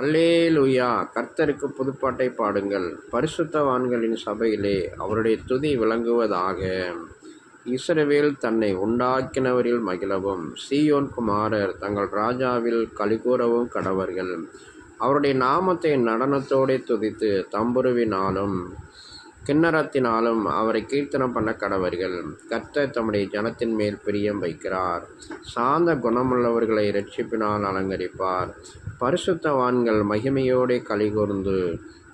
அல்லேலூயா. கர்த்தருக்கு புதுப்பாட்டை பாடுங்கள். பரிசுத்தவான்களின் சபையிலே அவருடைய துதி விளங்குவதாக. இஸ்ரவேல் தன்னை உண்டாக்கினவரில் மகிழவும். சீயோன் குமாரர் தங்கள் ராஜாவில் கலிகூறவும் கடவர்கள். அவருடைய நாமத்தை நடனத்தோடு துதித்து தம்புருவினாலும் கிண்ணறத்தினாலும் அவரை கீர்த்தனம் பண்ண கடவர்கள். கர்த்தர் தம்முடைய ஜனத்தின் மேல் பிரியம் வைக்கிறார். சாந்த குணமுள்ளவர்களை இரட்சிப்பினால் அலங்கரிப்பார். பரிசுத்தவான்கள் மகிமையோடே கலிகூர்ந்து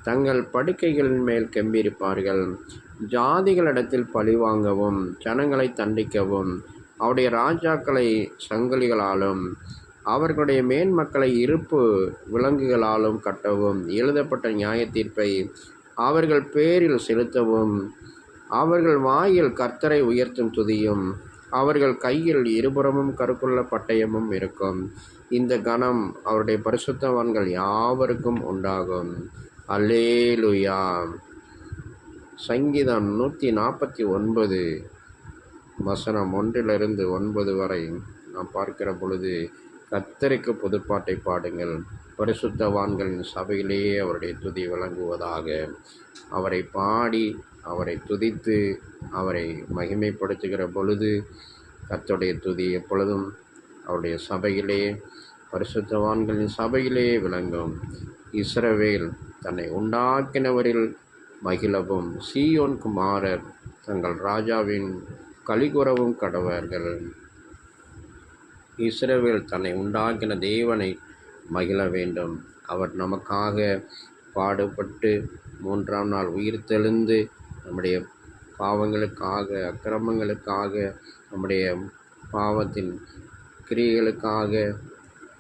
தங்கள் படுக்கைகளின் மேல் கெம்பியிருப்பார்கள். ஜாதிகளிடத்தில் பழிவாங்கவும் ஜனங்களை தண்டிக்கவும் அவருடைய ராஜாக்களை சங்கிலிகளாலும் அவர்களுடைய மேன்மக்களை இருப்பு விலங்குகளாலும் கட்டவும் எழுதப்பட்ட நியாய தீர்ப்பை அவர்கள் பேரில் செலுத்தவும் அவர்கள் வாயில் கர்த்தரை உயர்த்தும் துதியும் அவர்கள் கையில் இருபுறமும் கருக்குள்ள பட்டயமும் இருக்கும். இந்த கணம் அவருடைய பரிசுத்தவான்கள் யாவருக்கும் உண்டாகும். அல்லேலுயா. சங்கீதம் நூற்றி நாற்பத்தி ஒன்பது வசனம் ஒன்றிலிருந்து ஒன்பது வரை நாம் பார்க்கிற பொழுது கத்தருக்கு புதுப்பாட்டை பாடுங்கள். பரிசுத்தவான்களின் சபையிலேயே அவருடைய துதி விளங்குவதாக. அவரை பாடி அவரை துதித்து அவரை மகிமைப்படுத்துகிற பொழுது கர்த்தருடைய துதி எப்பொழுதும் அவருடைய சபையிலே பரிசுத்தவான்களின் சபையிலே விளங்கும். இஸ்ரவேல் தன்னை உண்டாக்கினவரில் மகிழவும் சீயோன் குமாரர் தங்கள் ராஜாவின் கலிகுறவும் கடவர்கள். இஸ்ரவேல் தன்னை உண்டாக்கின தேவனை மகிழ வேண்டும். அவர் நமக்காக பாடுபட்டு மூன்றாம் நாள் உயிர் தெழுந்து நம்முடைய பாவங்களுக்காக அக்கிரமங்களுக்காக நம்முடைய பாவத்தின் கிரியைகளுக்காக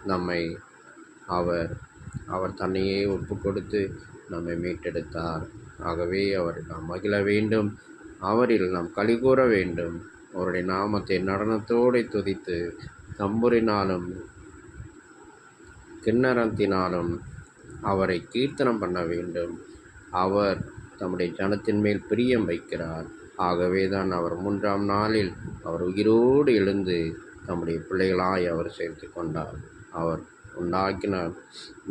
நம்மை அவர் அவர் தன்னையே ஒப்பு கொடுத்து நம்மை மீட்டெடுத்தார். ஆகவே அவர் நாம் மகிழ வேண்டும். அவரில் நாம் கலிகூற வேண்டும். அவருடைய நாமத்தை நடனத்தோடு துதித்து தம்புரினாலும் கிண்ணறத்தினாலும் அவரை கீர்த்தனம் பண்ண வேண்டும். அவர் தம்முடைய ஜனத்தின் மேல் பிரியம் வைக்கிறார். ஆகவே தான் அவர் மூன்றாம் நாளில் அவர் உயிரோடு எழுந்து தம்முடைய பிள்ளைகளாய் அவர் சேர்த்து கொண்டார். அவர் உண்டாக்கினார்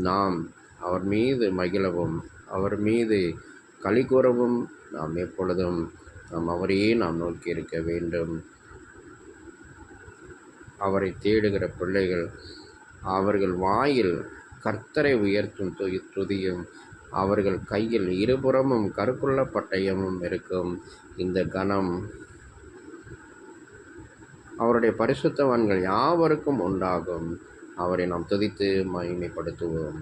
நாம் அவர் மீது மகிழவும் அவர் மீது களி கூறவும் நாம் எப்பொழுதும் நாம் அவரையே நாம் நோக்கி இருக்க வேண்டும். அவரை தேடுகிற பிள்ளைகள் அவர்கள் வாயில் கர்த்தரை உயர்த்தும் துதி துதியும் அவர்கள் கையில் இருபுறமும் கருக்குள்ள பட்டயமும் இருக்கும். இந்த கணம் அவருடைய பரிசுத்தவான்கள் யாவருக்கும் உண்டாகும். அவரை நாம் துதித்து மகிமைப்படுத்துவோம்.